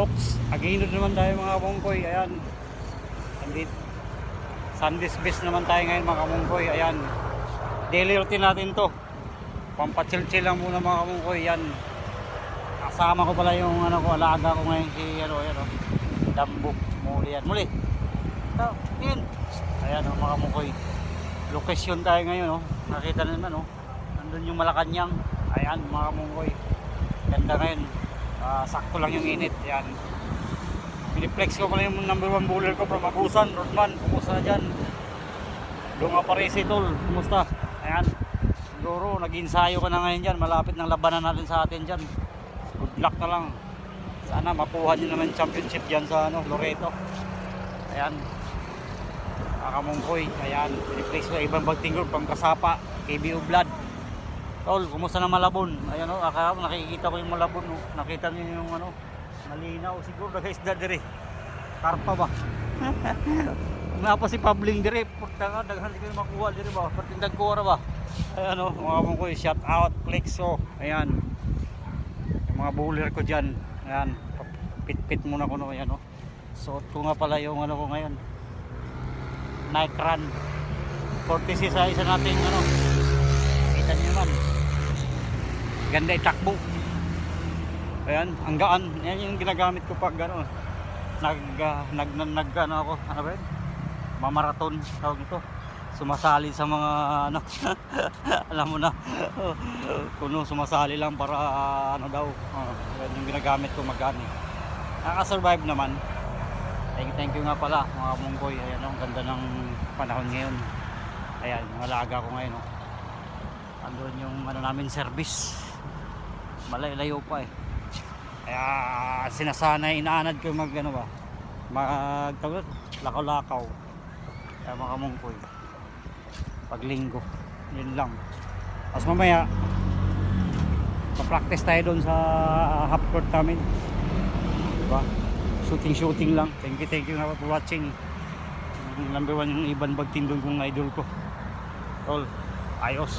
Oops, agino naman tayo mga kamungkoy. Ayan. Andit. Sunday's best naman tayo ngayon mga kamungkoy. Ayan. Daily routine natin to. Pampachill-chill lang muna mga kamungkoy. Ayan. Kasama ko pala yung ano ko, alaga ko ngayon si ano, ayan o. Dambo. Muli yan. Muli. Ito, yun. Ayan o mga kamungkoy. Location tayo ngayon o. Nakita na naman o. Nandun yung Malacanang. Ayan mga kamungkoy. Ganda ngayon. Ah, sakto lang yung init. Yan. Piniplex ko pala yung number one bowler ko from Agusan. Rodman, kumusta dyan? Doon nga pare si Tol. Kumusta? Ayan. Siguro, nag-ensayo ka na ngayon dyan. Malapit ng labanan natin sa atin dyan. Good luck na lang. Sana makuha nyo naman championship dyan sa ano, Loreto. Ayan. Kakamungkoy. Ayan. Piniplex ko ibang bagtinggol. Pangkasapa. KBO Blood. Tol, kumusta na Malabon? Ayan o, akala ko nakikita ko yung Malabon. Oh. Nakita niyo yung ano, malinaw. Siguro nag-isda dire. Karpa ba? Napa si Pabling dire. Purta nga, daghan ko makuha dire ba? Pertindag ko ba? Ayan o, mga kapong ko, shout out, Plexo. Ayan. Yung mga bowler ko dyan. Ayan, pit-pit muna ko no. Ayan o. Suot ko nga pala yung ano ko ngayon. Nike Run. Courtesy sa isa nating ano, Niyo naman. Ganda itakbo. Ayan, ang gaan. Yan yung ginagamit ko pag ano, nag, ah, nag, nag, nag, ano ako, ano ba yun? Mamaraton, tawag nito. Sumasali sa mga, ano, alam mo na, kuno sumasali lang para, ano daw, uh, yung ginagamit ko magani. Nakasurvive naman. Thank you, thank you nga pala, mga munggoy. Ayan, ang ganda ng panahon ngayon. Ayan, yung alaga ko ngayon, oh andun yung ano namin service. Malayo pa eh. Kaya sinasanay inaanad ko mag ano ba mag tawag lakaw-lakaw. Kaya mga mungkoy pag linggo yun lang. Tapos mamaya pa-practice tayo doon sa half court namin. Diba? Shooting shooting lang. Thank you thank you nga for watching. Number one yung Iban Bagtindon kong idol ko. Tol ayos